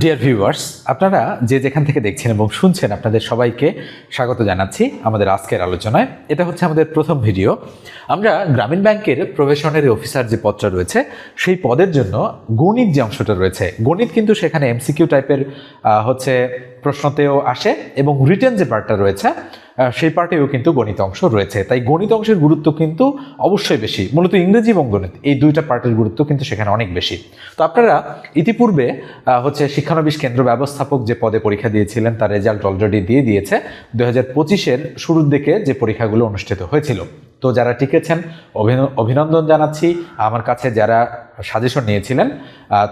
Dear viewers আপনারা যে যেখান থেকে দেখছেন এবং শুনছেন, আপনাদের সবাইকে স্বাগত জানাচ্ছি আমাদের আজকের আলোচনায়। এটা হচ্ছে আমাদের প্রথম ভিডিও। আমরা গ্রামীণ ব্যাংকের প্রফেশনারি অফিসার যে পদটা রয়েছে, সেই পদের জন্য গণিত যে অংশটা রয়েছে, গণিত কিন্তু সেখানে এমসিকিউ টাইপের হচ্ছে প্রশ্নতেও আসে এবং রিটেন যে পার্টটা রয়েছে সেই পার্টেও কিন্তু গণিত অংশ রয়েছে। তাই গণিত অংশের গুরুত্ব কিন্তু অবশ্যই বেশি। মূলত ইংরেজি এবং গণিত, এই দুইটা পার্টের গুরুত্ব কিন্তু সেখানে অনেক বেশি। তো আপনারা ইতিপূর্বে হচ্ছে শিক্ষানবিশ কেন্দ্র ব্যবস্থাপক যে পদে পরীক্ষা দিয়েছিলেন, তার রেজাল্ট অলরেডি দিয়ে দিয়েছে। দু হাজার পঁচিশের শুরুর দিকে যে পরীক্ষাগুলো অনুষ্ঠিত হয়েছিল। তো যারা টিকেছেন, অভিন- অভিনন্দন জানাচ্ছি। আমার কাছে যারা সাজেশন নিয়েছিলেন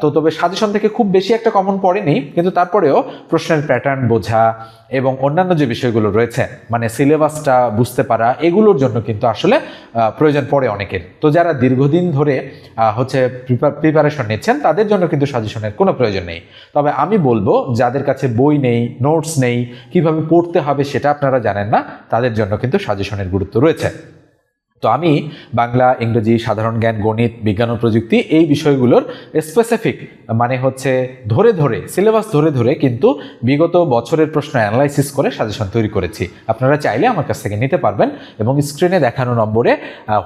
তো তবে সাজেশন থেকে খুব বেশি একটা কমন পড়েনি, কিন্তু তারপরেও প্রশ্নের প্যাটার্ন বোঝা এবং অন্যান্য যে বিষয়গুলো রয়েছে মানে সিলেবাসটা বুঝতে পারা, এগুলোর জন্য কিন্তু আসলে প্রয়োজন পড়ে অনেকের। তো যারা দীর্ঘদিন ধরে হচ্ছে প্রিপারেশন নিচ্ছেন, তাদের জন্য কিন্তু সাজেশনের কোনো প্রয়োজন নেই। তবে আমি বলব, যাদের কাছে বই নেই নোটস নেই, কীভাবে পড়তে হবে সেটা আপনারা জানেন না, তাদের জন্য কিন্তু সাজেশনের গুরুত্ব রয়েছে। তো আমি বাংলা, ইংরেজি, সাধারণ জ্ঞান, গণিত, বিজ্ঞান ও প্রযুক্তি এই বিষয়গুলোর স্পেসিফিক মানে হচ্ছে ধরে ধরে সিলেবাস ধরে ধরে কিন্তু বিগত বছরের প্রশ্ন অ্যানালাইসিস করে সাজেশন তৈরি করেছি। আপনারা চাইলে আমার কাছ থেকে নিতে পারবেন এবং স্ক্রিনে দেখানো নম্বরে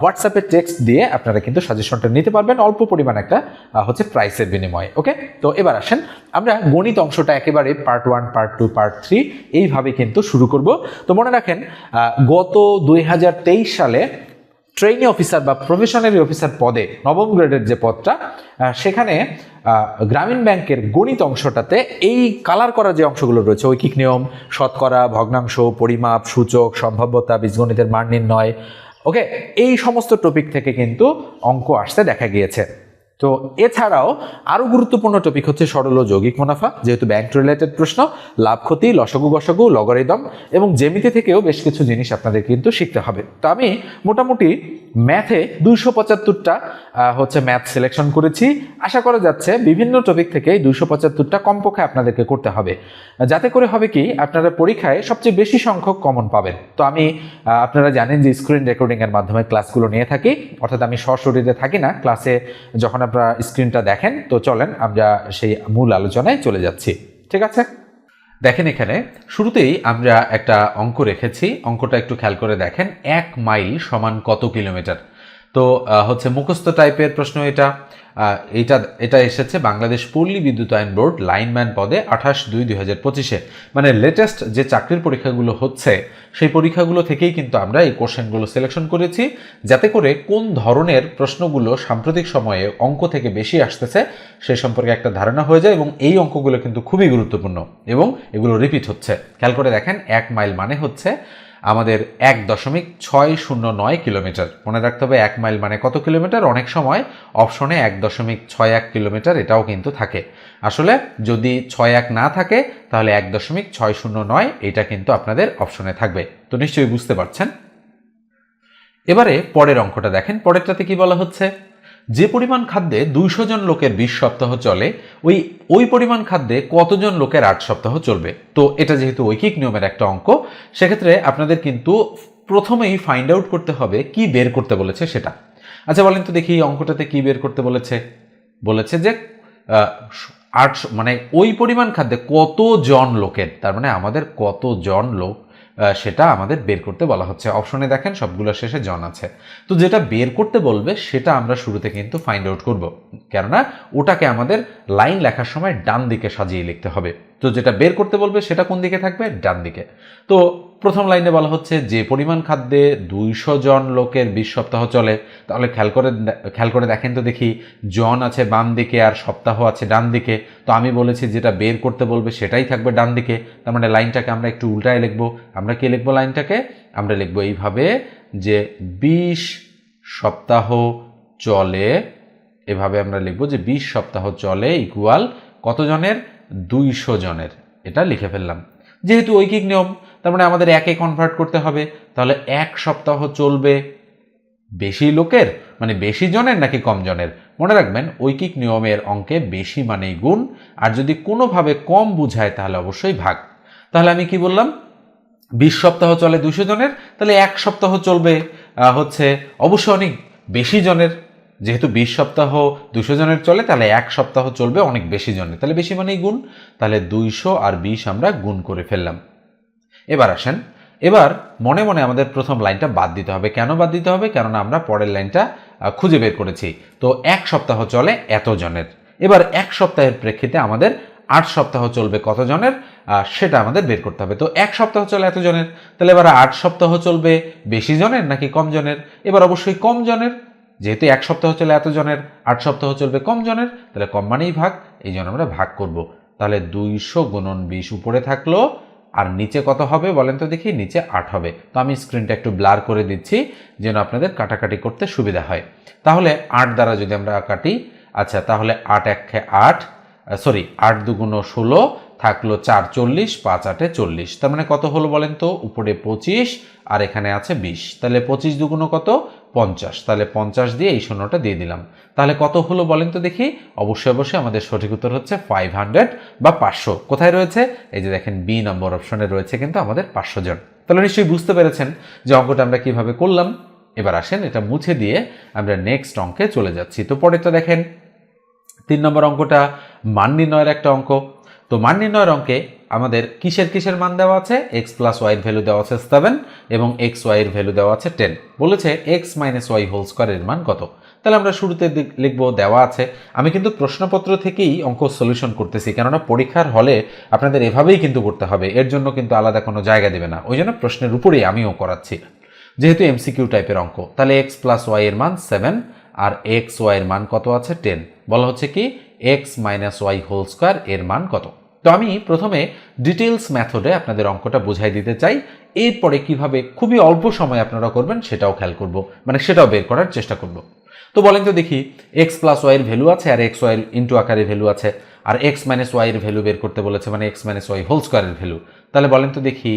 হোয়াটসঅ্যাপে টেক্সট দিয়ে আপনারা কিন্তু সাজেশনটা নিতে পারবেন অল্প পরিমাণ একটা হচ্ছে প্রাইসের বিনিময়ে ওকে তো এবার আসেন, আমরা গণিত অংশটা একেবারে part one part two part three এইভাবে কিন্তু শুরু করব। তো মনে রাখেন গত দুই হাজার তেইশ সালে ট্রেনি অফিসার বা প্রফেশনারি অফিসার পদে, নবম গ্রেডের যে পদটা সেখানে গ্রামীণ ব্যাংকের গণিত অংশটাতে এই কালার করা যে অংশগুলো রয়েছে, ঐকিক নিয়ম, শতকরা, ভগ্নাংশ, পরিমাপ, সূচক, সম্ভাব্যতা, বীজগণিতের মান নির্ণয় ওকে এই সমস্ত টপিক থেকে কিন্তু অঙ্ক আসতে দেখা গিয়েছে। তো এছাড়াও আরও গুরুত্বপূর্ণ টপিক হচ্ছে সরল যৌগিক মুনাফা, যেহেতু ব্যাংক রিলেটেড প্রশ্ন, লাভ ক্ষতি, লসগু গসগু লগরিদম এবং জেমিতি থেকেও বেশ কিছু জিনিস আপনাদের কিন্তু শিখতে হবে। তো আমি মোটামুটি ম্যাথে দুইশো পঁচাত্তরটা হচ্ছে ম্যাথ সিলেকশন করেছি। আশা করা যাচ্ছে বিভিন্ন টপিক থেকে দুইশো পঁচাত্তরটা কমপক্ষে আপনাদেরকে করতে হবে। যাতে করে হবে কি, আপনারা পরীক্ষায় সবচেয়ে বেশি সংখ্যক কমন পাবেন। তো আমি আপনারা জানেন যে স্ক্রিন রেকর্ডিংয়ের মাধ্যমে ক্লাসগুলো নিয়ে থাকি, অর্থাৎ আমি সশরীরে থাকি না ক্লাসে যখন আপনারা স্ক্রিনটা দেখেন। তো চলেন আমরা সেই মূল আলোচনায় চলে যাচ্ছি। ঠিক আছে? দেখেন এখানে, শুরুতেই আমরা একটা অঙ্ক রেখেছি। অঙ্কটা একটু খেয়াল করে দেখেন, এক মাইল সমান কত কিলোমিটার? তো হচ্ছে মুখস্থ টাইপের প্রশ্ন এটা। এটা এটা এসেছে বাংলাদেশ পল্লী বিদ্যুতায়ন বোর্ড লাইনম্যান পদে আঠাশ দুই দুই হাজার পঁচিশে। মানে লেটেস্ট যে চাকরির পরীক্ষাগুলো হচ্ছে, সেই পরীক্ষাগুলো থেকেই কিন্তু আমরা এই কোশ্চেনগুলো সিলেকশন করেছি, যাতে করে কোন ধরনের প্রশ্নগুলো সাম্প্রতিক সময়ে অঙ্ক থেকে বেশি আসতেছে সেই সম্পর্কে একটা ধারণা হয়ে যায় এবং এই অঙ্কগুলো কিন্তু খুবই গুরুত্বপূর্ণ এবং এগুলো রিপিট হচ্ছে। খেয়াল করে দেখেন, এক মাইল মানে হচ্ছে আমাদের এক দশমিক ছয় শূন্য নয় কিলোমিটার। মনে রাখতে হবে এক মাইল মানে কত কিলোমিটার? অনেক সময় অপশনে এক দশমিক ছয় এক কিলোমিটার এটাও কিন্তু থাকে। আসলে যদি ছয় এক না থাকে, তাহলে এক দশমিক ছয় শূন্য নয় এটা কিন্তু আপনাদের অপশনে থাকবে। তো নিশ্চয়ই বুঝতে পারছেন? এবারে পরের অঙ্কটা দেখেন। পরেরটাতে কি বলা হচ্ছে? যে পরিমাণ খাদ্যে দুইশো জন লোকের বিশ সপ্তাহ চলে, ওই ওই পরিমাণ খাদ্যে কতজন লোকের আট সপ্তাহ চলবে? তো এটা যেহেতু ঐকিক নিয়মের একটা অঙ্ক, সেক্ষেত্রে আপনাদের কিন্তু প্রথমেই ফাইন্ড আউট করতে হবে কি বের করতে বলেছে সেটা। আচ্ছা বলেন তো দেখি এই অঙ্কটাতে কি বের করতে বলেছে। বলেছে যে আট মানে ওই পরিমাণ খাদ্যে কতজন লোকের, তার মানে আমাদের কতজন লোক সেটা আমাদের বের করতে বলা হচ্ছে। অপশনে দেখেন, সবগুলো শেষে জন আছে। তো যেটা বের করতে বলবে, সেটা আমরা শুরুতে কিন্তু ফাইন্ড আউট করব। কেননা, ওটাকে আমাদের লাইন লেখার সময় ডান দিকে সাজিয়ে লিখতে হবে। তো যেটা বের করতে বলবে, সেটা কোন দিকে থাকবে? ডান দিকে। তো প্রথম লাইনে বলা হচ্ছে, যে পরিমাণ খাদ্যে দুইশো জন লোকের বিশ সপ্তাহ চলে, তাহলে খেয়াল করে খেয়াল করে দেখেন তো দেখি, জন আছে বাম দিকে আর সপ্তাহ আছে ডান দিকে। তো আমি বলেছি যেটা বের করতে বলবে সেটাই থাকবে ডান দিকে। তার মানে লাইনটাকে আমরা একটু উল্টায় লিখব। আমরা কি লিখব লাইনটাকে? আমরা লিখব এইভাবে, যে বিশ সপ্তাহ চলে, এভাবে আমরা লিখব যে বিশ সপ্তাহ চলে ইকুয়াল কতজনের? দুইশো জনের। এটা লিখে ফেললাম। যেহেতু ঐকিক নিয়ম তার মানে আমাদের একে কনভার্ট করতে হবে। তাহলে এক সপ্তাহ চলবে বেশি লোকের মানে বেশি জনের নাকি কম জনের? মনে রাখবেন, ঐকিক নিয়মের অঙ্কে বেশি মানেই গুণ, আর যদি কোনোভাবে কম বুঝায় তাহলে অবশ্যই ভাগ। তাহলে আমি কি বললাম? বিশ সপ্তাহ চলে দুশো জনের, তাহলে এক সপ্তাহ চলবে হচ্ছে অবশ্যই অনেক বেশি জনের। যেহেতু বিশ সপ্তাহ দুশো জনের চলে, তাহলে এক সপ্তাহ চলবে অনেক বেশি জনের। তাহলে বেশি মানেই গুণ। তাহলে দুইশো আর বিশ আমরা গুণ করে ফেললাম। এবার আসেন। এবার মনে মনে আমাদের প্রথম লাইনটা বাদ দিতে হবে। কেন বাদ দিতে হবে? কেননা আমরা পরের লাইনটা খুঁজে বের করেছি। তো এক সপ্তাহ চলে এত জনের। এবার এক সপ্তাহের প্রেক্ষিতে আমাদের আট সপ্তাহ চলবে কত জনের? সেটা আমাদের বের করতে হবে। তো এক সপ্তাহ চলে এত জনের। তাহলে এবার আট সপ্তাহ চলবে বেশি জনের নাকি কম জনের? এবার অবশ্যই কম জনের। যেহেতু এক সপ্তাহ চলে এত জনের, আট সপ্তাহ চলবে কম জনের, তাহলে কম মানেই ভাগ। এই জন্য আমরা ভাগ করব। তাহলে দুইশো গুণন বিশ উপরে থাকল আর নিচে কত হবে বলেন তো দেখি, নিচে আট হবে। তো আমি স্ক্রিনটা একটু ব্লার করে দিচ্ছি, যেন আপনাদের কাটাকাটি করতে সুবিধা হয়। তাহলে আট দ্বারা যদি আমরা কাটি আচ্ছা তাহলে আট এক আট সরি আট দুগুণ ষোলো থাকল চার চল্লিশ, পাঁচ আটে চল্লিশ। তার মানে কত হলো বলেন তো? উপরে পঁচিশ, আর এখানে আছে বিশ। তাহলে পঁচিশ দুগুণ কত? পঞ্চাশ। তাহলে পঞ্চাশ দিয়ে এই শূন্যটা দিয়ে দিলাম। তাহলে কত হলো বলেন তো দেখি? অবশ্যই অবশ্যই আমাদের সঠিক উত্তর হচ্ছে ফাইভ হান্ড্রেড বা পাঁচশো। কোথায় রয়েছে? এই যে দেখেন বি নম্বর অপশনে রয়েছে কিন্তু আমাদের পাঁচশো জন। তাহলে নিশ্চয়ই বুঝতে পেরেছেন যে অঙ্কটা আমরা কীভাবে করলাম। এবার আসেন, এটা মুছে দিয়ে আমরা নেক্সট অঙ্কে চলে যাচ্ছি। তো পরেরটা দেখেন। তিন নম্বর অঙ্কটা মান নির্ণয়ের একটা অঙ্ক। তো মান নির্ণয়ের অঙ্কে আমাদের কিসের কিসের মান দেওয়া আছে? এক্স প্লাস ওয়াইয়ের ভ্যালু দেওয়া আছে সেভেন এবং এক্স ওয়াইয়ের ভ্যালু দেওয়া আছে টেন বলেছে এক্স মাইনাস ওয়াই হোল স্কোয়ারের মান কত? তাহলে আমরা শুরুতে লিখব দেওয়া আছে। আমি কিন্তু প্রশ্নপত্র থেকেই অঙ্ক সলিউশন করতেছি, কেননা পরীক্ষার হলে আপনাদের এভাবেই কিন্তু করতে হবে। এর জন্য কিন্তু আলাদা কোনো জায়গা দেবে না। ওই জন্য প্রশ্নের উপরেই আমিও করাচ্ছি। যেহেতু এমসিকিউ টাইপের অঙ্ক, তাহলে এক্স প্লাস ওয়াই এর মান সেভেন আর এক্স ওয়াই এর মান কত আছে টেন বলা হচ্ছে কি x minus y whole square এর মান কত? তো আমি প্রথমে ডিটেলস মেথডে আপনাদের অঙ্কটা বুঝাই দিতে চাই। এরপরে কীভাবে খুবই অল্প সময় আপনারা করবেন সেটাও খেয়াল করব মানে সেটাও বের করার চেষ্টা করব। তো বলেন তো দেখি এক্স প্লাস ওয়াই এর ভ্যালু আছে আর এক্স ওয়াই ইন্টু আকারে ভ্যালু আছে, আর এক্স মাইনাস ওয়াই এর ভ্যালু বের করতে বলেছে মানে এক্স মাইনাস ওয়াই হোল স্কোয়ারের ভ্যালু তাহলে বলেন তো দেখি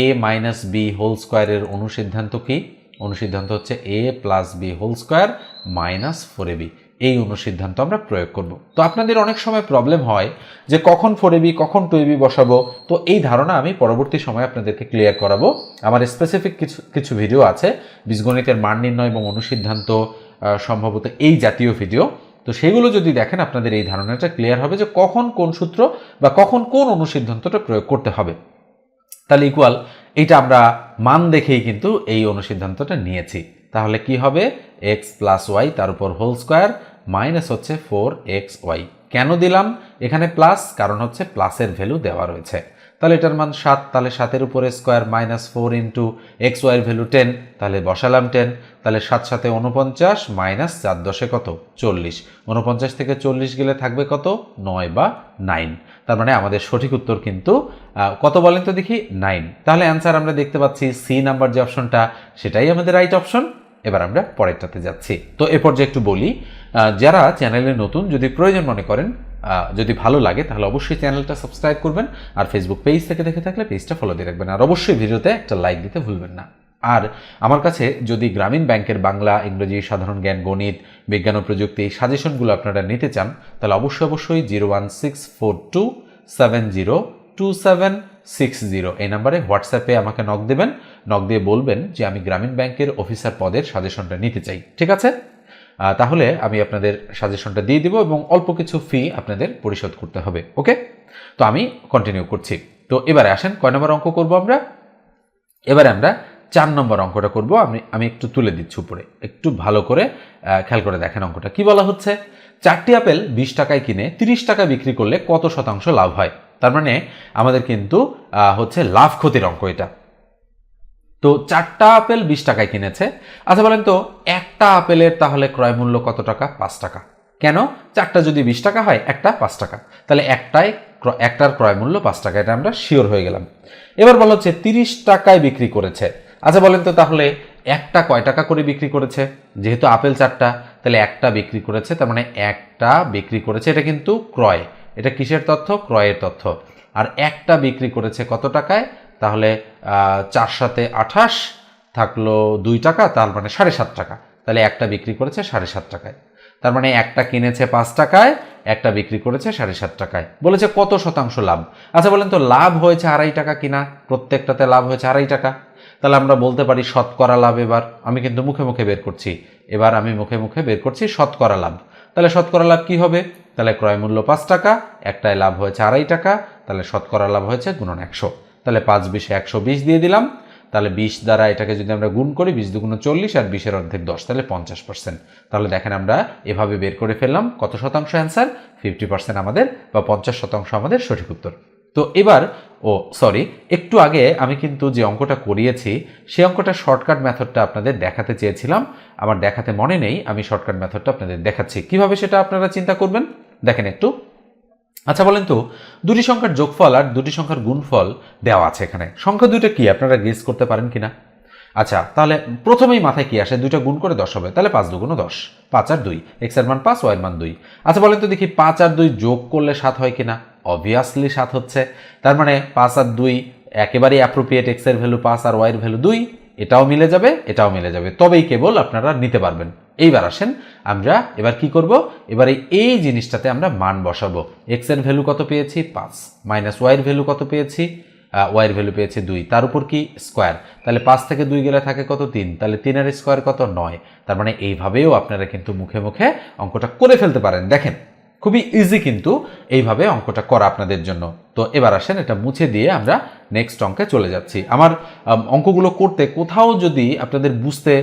এ মাইনাস বি হোল স্কোয়ারের অনুসিদ্ধান্ত কি? অনুসিদ্ধান্ত হচ্ছে a plus b whole square minus four a b এই অনুসিদ্ধান্ত আমরা প্রয়োগ করব। তো আপনাদের অনেক সময় প্রবলেম হয় যে কখন ফোর এবি কখন টু এবি বসাবো। তো এই ধারণা আমি পরবর্তী সময় আপনাদেরকে ক্লিয়ার করাবো। আমার স্পেসিফিক কিছু কিছু ভিডিও আছে, বীজগণিতের মান নির্ণয় এবং অনুসিদ্ধান্ত সম্ভবত এই জাতীয় ভিডিও তো সেগুলো যদি দেখেন, আপনাদের এই ধারণাটা ক্লিয়ার হবে যে কখন কোন সূত্র বা কখন কোন অনুসিদ্ধান্তটা প্রয়োগ করতে হবে। তাহলে ইকুয়াল এটা আমরা মান দেখেই কিন্তু এই অনুসিদ্ধান্তটা নিয়েছি। তাহলে কি হবে? এক্স প্লাস ওয়াই তার উপর হোল স্কোয়ার মাইনাস হচ্ছে ফোর এক্স ওয়াই কেন দিলাম? এখানে প্লাস কারণ হচ্ছে প্লাসের ভ্যালু দেওয়া রয়েছে। তাহলে এটার মান সাত, তাহলে সাতের উপরে square minus four into x ওয়াইয়ের ভ্যালু টেন তাহলে বসালাম টেন তাহলে সাত সাথে উনপঞ্চাশ মাইনাস চার দশে কত? চল্লিশ। উনপঞ্চাশ থেকে চল্লিশ গেলে থাকবে কত? নয় বা নাইন তার মানে আমাদের সঠিক উত্তর কিন্তু কত বলেন তো দেখি? নাইন। তাহলে অ্যান্সার আমরা দেখতে পাচ্ছি সি নাম্বার যে অপশনটা সেটাই আমাদের রাইট অপশন এবার আমরা পরেরটাতে যাচ্ছি। তো এ পর্যায়ে একটু বলি যারা চ্যানেলে নতুন, যদি প্রয়োজন মনে করেন যদি ভালো লাগে, তাহলে অবশ্যই চ্যানেলটা সাবস্ক্রাইব করবেন। আর ফেসবুক পেজ থেকে দেখে থাকলে পেজটা ফলো দিয়ে রাখবেন। আর অবশ্যই ভিডিওতে একটা লাইক দিতে ভুলবেন না। আর আমার কাছে যদি গ্রামীণ ব্যাংকের বাংলা, ইংরেজি, সাধারণ জ্ঞান, গণিত, বিজ্ঞান ও প্রযুক্তি সাজেশনগুলো আপনারা নিতে চান, তাহলে অবশ্যই অবশ্যই zero one six four two seven zero two seven six zero এই নাম্বারে হোয়াটসঅ্যাপে আমাকে নক দেবেন নক দিয়ে বলবেন যে আমি গ্রামীণ ব্যাংকের অফিসার পদের সাজেশনটা নিতে চাই, ঠিক আছে? তাহলে আমি আপনাদের সাজেশনটা দিয়ে দিব এবং অল্প কিছু ফি আপনাদের পরিশোধ করতে হবে, ওকে? তো আমি কন্টিনিউ করছি। তো এবারে আসেন, কয় নম্বর অঙ্ক করব আমরা? এবারে আমরা চার নম্বর অঙ্কটা করব। আমি আমি একটু তুলে দিচ্ছি উপরে। একটু ভালো করে খেয়াল করে দেখেন অঙ্কটা। কি বলা হচ্ছে? চারটি আপেল বিশ টাকায় কিনে তিরিশ টাকা বিক্রি করলে কত শতাংশ লাভ হয়? তার মানে আমাদের কিন্তু হচ্ছে লাভ ক্ষতির অঙ্ক এটা। তো চারটা আপেল বিশ টাকায় কিনেছে। আচ্ছা বলেন তো, একটা আপেলের তাহলে ক্রয় মূল্য কত টাকা? পাঁচ টাকা। কেন? চারটা যদি বিশ টাকা হয়, একটা পাঁচ টাকা। তাহলে একটায় ক্র- একটার ক্রয় মূল্য পাঁচ টাকা। এটা আমরা শিওর হয়ে গেলাম। এবার বলা হচ্ছে তিরিশ টাকায় বিক্রি করেছে। আচ্ছা বলেন তো তাহলে একটা কয় টাকা করে বিক্রি করেছে? যেহেতু আপেল চারটা, তাহলে একটা বিক্রি করেছে, তার মানে একটা বিক্রি করেছে, এটা কিন্তু ক্রয়। এটা কিসের তথ্য? ক্রয়ের তথ্য। আর একটা বিক্রি করেছে কত টাকায়? তাহলে চার সাথে আঠাশ থাকল দুই টাকা, তার মানে সাড়ে সাত টাকা। তাহলে একটা বিক্রি করেছে সাড়ে সাত টাকায়। তার মানে একটা কিনেছে পাঁচ টাকায়, একটা বিক্রি করেছে সাড়ে সাত টাকায়। বলেছে কত শতাংশ লাভ? আচ্ছা বলেন তো, লাভ হয়েছে আড়াই টাকা কিনা? প্রত্যেকটাতে লাভ হয়েছে আড়াই টাকা। তাহলে আমরা বলতে পারি শতকরা লাভ এবার। আমি কিন্তু মুখে মুখে বের করছি। এবার আমি মুখে মুখে বের করছি শতকরা লাভ। তাহলে শতকরা লাভ কি হবে? তাহলে ক্রয় মূল্য পাঁচ টাকা, একটায় লাভ হয়েছে আড়াই টাকা, তাহলে শতকরা লাভ হয়েছে গুণন একশো। তাহলে পাঁচ বিশে একশো বিশ দিয়ে দিলাম। তাহলে বিশ দ্বারা এটাকে যদি আমরা গুণ করি, বিশ দুগুণ চল্লিশ আর বিশের অর্ধেক দশ, তাহলে পঞ্চাশ পার্সেন্ট। তাহলে দেখেন আমরা এভাবে বের করে ফেললাম। কত শতাংশ অ্যান্সার ফিফটি পার্সেন্ট আমাদের বা পঞ্চাশ শতাংশ আমাদের সঠিক উত্তর। তো এবার, ও সরি একটু আগে আমি কিন্তু যে অঙ্কটা করিয়েছি সেই অঙ্কটা শর্টকাট মেথডটা আপনাদের দেখাতে চেয়েছিলাম। আমার দেখাতে মনে নেই, আমি শর্টকাট মেথডটা আপনাদের দেখাচ্ছি। কীভাবে সেটা আপনারা চিন্তা করবেন? দেখেন একটু। আচ্ছা বলেন তো, দুটি সংখ্যার যোগফল আর দুটি সংখ্যার গুণফল দেওয়া আছে এখানে। সংখ্যা দুটো কি? আপনারা গেস করতে পারেন কিনা আচ্ছা তাহলে প্রথমেই মাথায় কি আসে? দুইটা গুণ করে দশ হবে, তাহলে পাঁচ দুগুণ দশ। পাঁচ আর দুই এক্সের মান পাঁচ ওয়াইয়ের মান দুই। আচ্ছা বলেন তো দেখি, পাঁচ আর দুই যোগ করলে সাত হয় কিনা অবভিয়াসলি সাত হচ্ছে। তার মানে পাঁচ আর দুই একেবারেই অ্যাপ্রোপ্রিয়েট এক্সের ভ্যালু পাঁচ আর ওয়াইয়ের ভ্যালু দুই, এটাও মিলে যাবে, এটাও মিলে যাবে। তবেই কেবল আপনারা নিতে পারবেন। এইবার আসেন, আমরা এবার কি করব? এবারে এই জিনিসটাতে আমরা মান বসাবো। এক্সের ভ্যালু কত পেয়েছি? পাঁচ। মাইনাস ওয়াইয়ের ভ্যালু কত পেয়েছি? ওয়াইয়ের ভ্যালু পেয়েছি দুই। তার উপর কি? স্কোয়ার তাহলে পাঁচ থেকে দুই গেলে থাকে কত? তিন। তাহলে তিনের স্কোয়ার কত? নয়। তার মানে এইভাবেও আপনারা কিন্তু মুখে মুখে অঙ্কটা করে ফেলতে পারেন। দেখেন খুবই ইজি কিন্তু এইভাবে অঙ্কটা করা আপনাদের জন্য। তো এবার আসেন, এটা মুছে দিয়ে আমরা নেক্সট অঙ্কে চলে যাচ্ছি। আমার অঙ্কগুলো করতে কোথাও যদি আপনাদের বুঝতে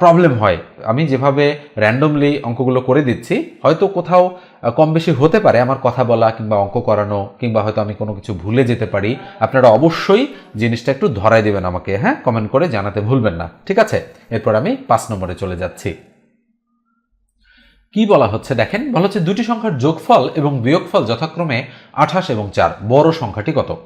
প্রবলেম হয়, আমি যেভাবে র্যান্ডমলি অঙ্কগুলো করে দিচ্ছি, হয়তো কোথাও কম বেশি হতে পারে আমার কথা বলা কিংবা অঙ্ক করানো, কিংবা হয়তো আমি কোনো কিছু ভুলে যেতে পারি। আপনারা অবশ্যই জিনিসটা একটু ধরাই দেবেন আমাকে হ্যাঁ? কমেন্ট করে জানাতে ভুলবেন না। ঠিক আছে? এরপর আমি পাঁচ নম্বরে চলে যাচ্ছি। কি বলা হচ্ছে দেখেন? বলা হচ্ছে দুটি সংখ্যার যোগফল এবং বিয়োগফল যথাক্রমে আঠাশ এবং চার। বড় সংখ্যাটি কত?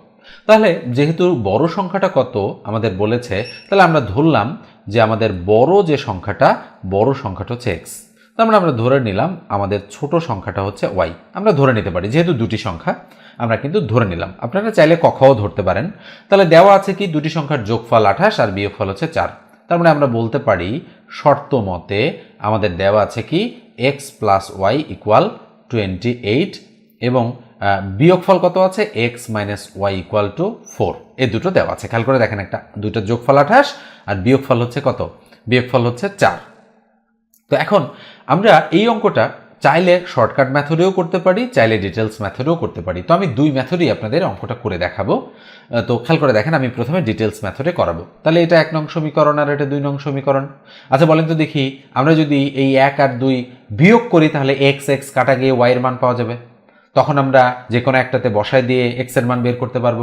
তাহলে যেহেতু বড় সংখ্যাটা কত আমাদের বলেছে, তাহলে আমরা ধরলাম যে আমাদের বড় যে সংখ্যাটা, বড় সংখ্যাটা হচ্ছে এক্স তার মানে আমরা ধরে নিলাম আমাদের ছোট সংখ্যাটা হচ্ছে ওয়াই আমরা ধরে নিতে পারি, যেহেতু দুটি সংখ্যা, আমরা কিন্তু ধরে নিলাম। আপনারা চাইলে কখাও ধরতে পারেন। তাহলে দেওয়া আছে কি? দুটি সংখ্যার যোগফল আঠাশ আর বিয়োগফল হচ্ছে চার। তার মানে আমরা বলতে পারি শর্ত মতে আমাদের দেওয়া আছে কি? X plus y equal twenty eight এবং বিয়োগফল কত আছে? X minus y equal to four এ দুটো দেওয়া আছে। খেয়াল করে দেখেন একটা দুটো যোগফল আঠাশ আর বিয়োগফল হচ্ছে কত? বিয়োগফল হচ্ছে চার। তো এখন আমরা এই অঙ্কটা চাইলে শর্টকাট মেথডেও করতে পারি, চাইলে ডিটেলস মেথডেও করতে পারি। তো আমি দুই মেথডেই আপনাদের অঙ্কটা করে দেখাবো। তো খেয়াল করে দেখেন, আমি প্রথমে ডিটেলস মেথডে করাবো। তাহলে এটা এক নং সমীকরণ আর এটা দুই নং সমীকরণ। আচ্ছা বলেন তো দেখি, আমরা যদি এই এক আর দুই বিয়োগ করি, তাহলে এক্স এক্স কাটা গিয়ে ওয়াই এর মান পাওয়া যাবে। তখন আমরা যে কোনো একটাতে বসায় দিয়ে এক্সের মান বের করতে পারব।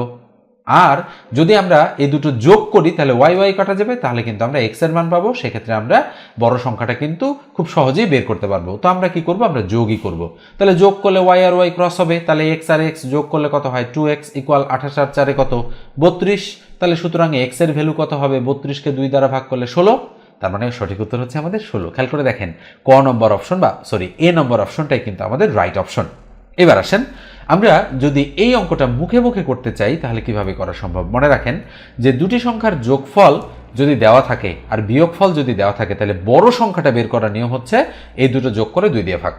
আর যদি আমরা এই দুটো যোগ করি, তাহলে ওয়াই ওয়াই কাটা যাবে, তাহলে কিন্তু আমরা এক্সের মান পাবো। সেক্ষেত্রে আমরা বড় সংখ্যাটা কিন্তু খুব সহজেই বের করতে পারব। তো আমরা কি করব? আমরা যোগই করব। তাহলে যোগ করলে ওয়াই আর ওয়াই ক্রস হবে, তাহলে এক্স আর এক্স যোগ করলে কত হয়? টু এক্স ইকুয়াল আঠাশ আর চারে কত? বত্রিশ। তাহলে সুতরাং এক্সের ভ্যালু কত হবে? বত্রিশকে দুই দ্বারা ভাগ করলে ষোলো। তার মানে সঠিক উত্তর হচ্ছে আমাদের ষোলো। খেয়াল করে দেখেন, ক নম্বর অপশন বা সরি এ নম্বর অপশনটাই কিন্তু আমাদের রাইট অপশন এবার আসেন আমরা যদি এই অঙ্কটা মুখে মুখে করতে চাই, তাহলে কীভাবে করা সম্ভব? মনে রাখেন যে দুটি সংখ্যার যোগফল যদি দেওয়া থাকে আর বিয়োগফল যদি দেওয়া থাকে, তাহলে বড় সংখ্যাটা বের করার নিয়ম হচ্ছে এই দুটো যোগ করে দুই দিয়ে ভাগ।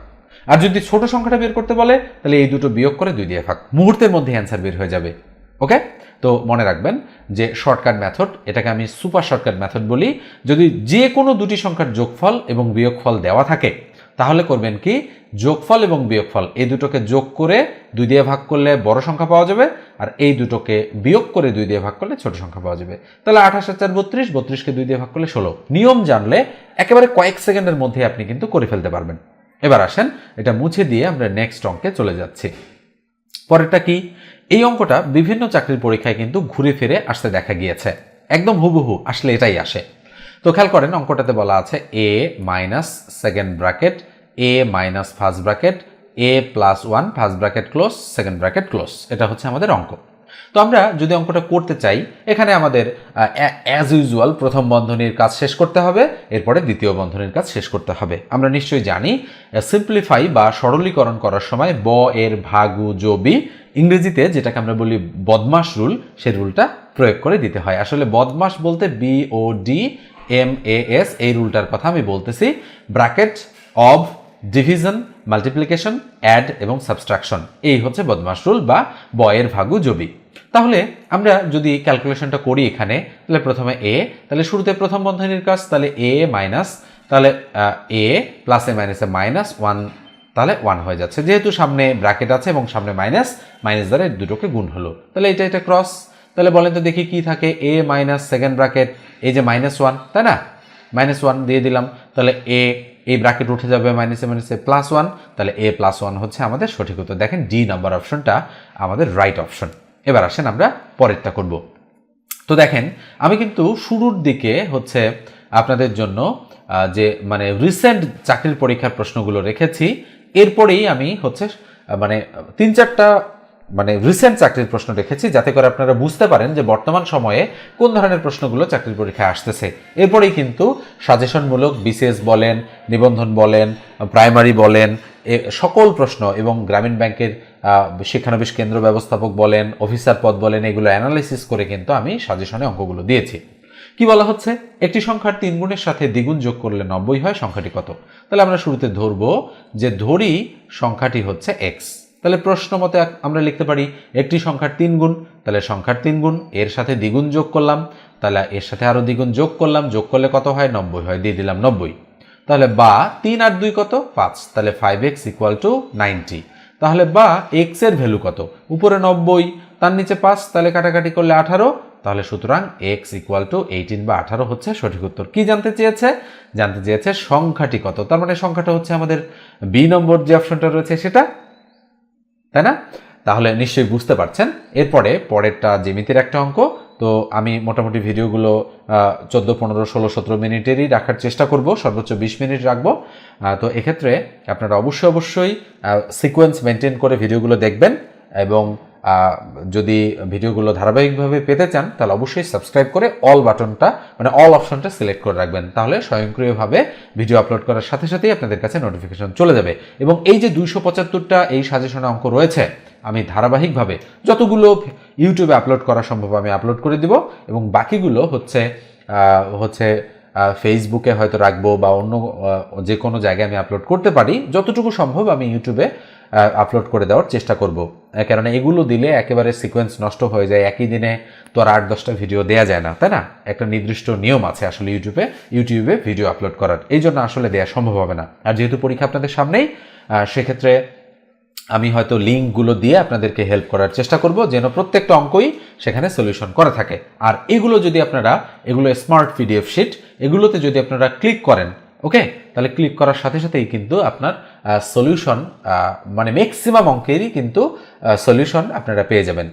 আর যদি ছোট সংখ্যাটা বের করতে বলে, তাহলে এই দুটো বিয়োগ করে দুই দিয়ে ভাগ। মুহূর্তের মধ্যে অ্যান্সার বের হয়ে যাবে। ওকে তো মনে রাখবেন যে শর্টকাট মেথড এটাকে আমি সুপার শর্টকাট মেথড বলি। যদি যে কোনো দুটি সংখ্যার যোগফল এবং বিয়োগফল দেওয়া থাকে তাহলে করবেন কি? যোগফল এবং বিয়োগফল। এই দুটোকে যোগ করে দুই দিয়ে ভাগ করলে বড় সংখ্যা পাওয়া যাবে, আর এই দুটোকে বিয়োগ করে দুই দিয়ে ভাগ করলে ছোট সংখ্যা পাওয়া যাবে। তাহলে আঠাশ চার বত্রিশ, বত্রিশকে দুই দিয়ে ভাগ করলে ষোলো। নিয়ম জানলে একেবারে কয়েক সেকেন্ডের মধ্যে আপনি কিন্তু করে ফেলতে পারবেন। এবার আসেন, এটা মুছে দিয়ে আমরা নেক্সট অঙ্কে চলে যাচ্ছি। পরেরটা কি? এই অঙ্কটা বিভিন্ন চাকরির পরীক্ষায় কিন্তু ঘুরে ফিরে আসতে দেখা গিয়েছে। একদম হুবহু আসলে এটাই আসে। তো খেয়াল করেন, অঙ্কটাতে বলা আছে a minus second bracket a minus first bracket a plus one first bracket close second bracket close এটা হচ্ছে আমাদের অঙ্ক। তো আমরা যদি অঙ্কটা করতে চাই, এখানে আমাদের অ্যাজ ইউজুয়াল প্রথম বন্ধনীর কাজ শেষ করতে হবে, এরপরে দ্বিতীয় বন্ধনীর কাজ শেষ করতে হবে। আমরা নিশ্চয়ই জানি সিম্পলিফাই বা সরলীকরণ করার সময় ব এর ভাগু জবি ইংরেজিতে যেটাকে আমরা বলি বদমাস রুল সেই রুলটা প্রয়োগ করে দিতে হয়। আসলে বদমাস বলতে B O D M A S এই রুলটার কথা আমি বলতেছি, bracket of division, multiplication, add এবং সাবস্ট্রাকশন। এই হচ্ছে বদমাস রুল বা বয়ের ভাগু জবি। তাহলে আমরা যদি ক্যালকুলেশনটা করি এখানে, তাহলে প্রথমে এ তাহলে শুরুতে প্রথম বন্ধনীর কাজ, তাহলে এ মাইনাস তাহলে এ প্লাস এ মাইনাসে মাইনাস ওয়ান তাহলে ওয়ান হয়ে যাচ্ছে। যেহেতু সামনে ব্র্যাকেট আছে এবং সামনে মাইনাস মাইনাস দ্বারা দুটোকে গুণ হলো। তাহলে এটা এটা ক্রস তাহলে বলেন তো দেখি কি থাকে? এ মাইনাস সেকেন্ড ব্র্যাকেট এই যে মাইনাস ওয়ান তাই না? মাইনাস ওয়ান দিয়ে দিলাম, তাহলে এ এই ব্র্যাকেট উঠে যাবে মাইনাসে মাইনাসে প্লাস ওয়ান তাহলে এ প্লাস ওয়ান হচ্ছে আমাদের সঠিক উত্তর। দেখেন ডি নাম্বার অপশনটা আমাদের রাইট অপশন এবার আসেন আমরা পরেরটা করব। তো দেখেন, আমি কিন্তু শুরুর দিকে হচ্ছে আপনাদের জন্য যে মানে রিসেন্ট চাকরির পরীক্ষার প্রশ্নগুলো রেখেছি। এরপরেই আমি হচ্ছে মানে তিন চারটা মানে রিসেন্ট চাকরির প্রশ্ন রেখেছি, যাতে করে আপনারা বুঝতে পারেন যে বর্তমান সময়ে কোন ধরনের প্রশ্নগুলো চাকরির পরীক্ষায় আসতেছে। এরপরেই কিন্তু সাজেশনমূলক বিসিএস বলেন, নিবন্ধন বলেন প্রাইমারি বলেন, এ সকল প্রশ্ন এবং গ্রামীণ ব্যাংকের শিক্ষানবিশ কেন্দ্র ব্যবস্থাপক বলেন অফিসার পদ বলেন, এগুলো অ্যানালাইসিস করে কিন্তু আমি সাজেশনে অঙ্কগুলো দিয়েছি। কি বলা হচ্ছে? একটি সংখ্যার তিন গুণের সাথে দ্বিগুণ যোগ করলে নব্বই হয়, সংখ্যাটি কত? তাহলে আমরা শুরুতে ধরবো যে ধরি সংখ্যাটি হচ্ছে এক্স তাহলে প্রশ্ন মতে আমরা লিখতে পারি, একটি সংখ্যার তিন গুণ, তাহলে সংখ্যার তিন গুণ, এর সাথে দ্বিগুণ যোগ করলাম, তাহলে এর সাথে আরও দ্বিগুণ যোগ করলাম, যোগ করলে কত হয়? নব্বই হয়, দিয়ে দিলাম নব্বই। তাহলে বা তিন আর দুই কত? পাঁচ। তাহলে five x equal to ninety তাহলে বা এক্সের ভ্যালু কত? উপরে নব্বই, তার নিচে পাঁচ, তাহলে কাটাকাটি করলে আঠারো। তাহলে সুতরাং এক্স ইকুয়াল টু এইটিন বা আঠারো হচ্ছে সঠিক উত্তর। কি জানতে চেয়েছে? জানতে চেয়েছে সংখ্যাটি কত? তার মানে সংখ্যাটা হচ্ছে আমাদের বি নম্বর যে অপশনটা রয়েছে সেটা তাই না? তাহলে নিশ্চয়ই বুঝতে পারছেন। এরপরে পরেরটা জিমিতির একটা অঙ্ক। তো আমি মোটামুটি ভিডিওগুলো চোদ্দ, পনেরো, ষোলো, সতেরো মিনিটেরই রাখার চেষ্টা করব, সর্বোচ্চ বিশ মিনিট রাখব। তো এক্ষেত্রে আপনারা অবশ্যই অবশ্যই সিকোয়েন্স মেনটেন করে ভিডিওগুলো দেখবেন এবং যদি ভিডিওগুলো ধারাবাহিকভাবে পেতে চান, তাহলে অবশ্যই সাবস্ক্রাইব করে অল বাটনটা মানে অল অপশনটা সিলেক্ট করে রাখবেন। তাহলে স্বয়ংক্রিয়ভাবে ভিডিও আপলোড করার সাথে সাথেই আপনাদের কাছে নোটিফিকেশন চলে যাবে। এবং এই যে দুইশো পঁচাত্তরটা এই সাজেশনে অঙ্ক রয়েছে, আমি ধারাবাহিকভাবে যতগুলো ইউটিউবে আপলোড করা সম্ভব আমি আপলোড করে দিব। এবং বাকিগুলো হচ্ছে হচ্ছে ফেসবুকে হয়তো রাখব বা অন্য যে কোনো জায়গায় আমি আপলোড করতে পারি। যতটুকু সম্ভব আমি ইউটিউবে আপলোড করে দেওয়ার চেষ্টা করব। কেননা এগুলো দিলে একেবারে সিকোয়েন্স নষ্ট হয়ে যায়। একই দিনে তো আর আট, দশটা ভিডিও দেওয়া যায় না, তাই না? একটা নির্দিষ্ট নিয়ম আছে আসলে ইউটিউবে ইউটিউবে ভিডিও আপলোড করার। এই জন্য আসলে দেওয়া সম্ভব হবে না। আর যেহেতু পরীক্ষা আপনাদের সামনেই সেক্ষেত্রে আমি হয়তো লিঙ্কগুলো দিয়ে আপনাদেরকে হেল্প করার চেষ্টা করব, যেন প্রত্যেকটা অঙ্কই সেখানে সলিউশন করা থাকে। আর এগুলো যদি আপনারা, এগুলো স্মার্ট পিডিএফ শিট এগুলোতে যদি আপনারা ক্লিক করেন ওকে তাহলে ক্লিক করার সাথে সাথেই কিন্তু আপনার সলিউশন মানে ম্যাক্সিমাম অঙ্কেরই কিন্তু সলিউশন আপনারা পেয়ে যাবেন।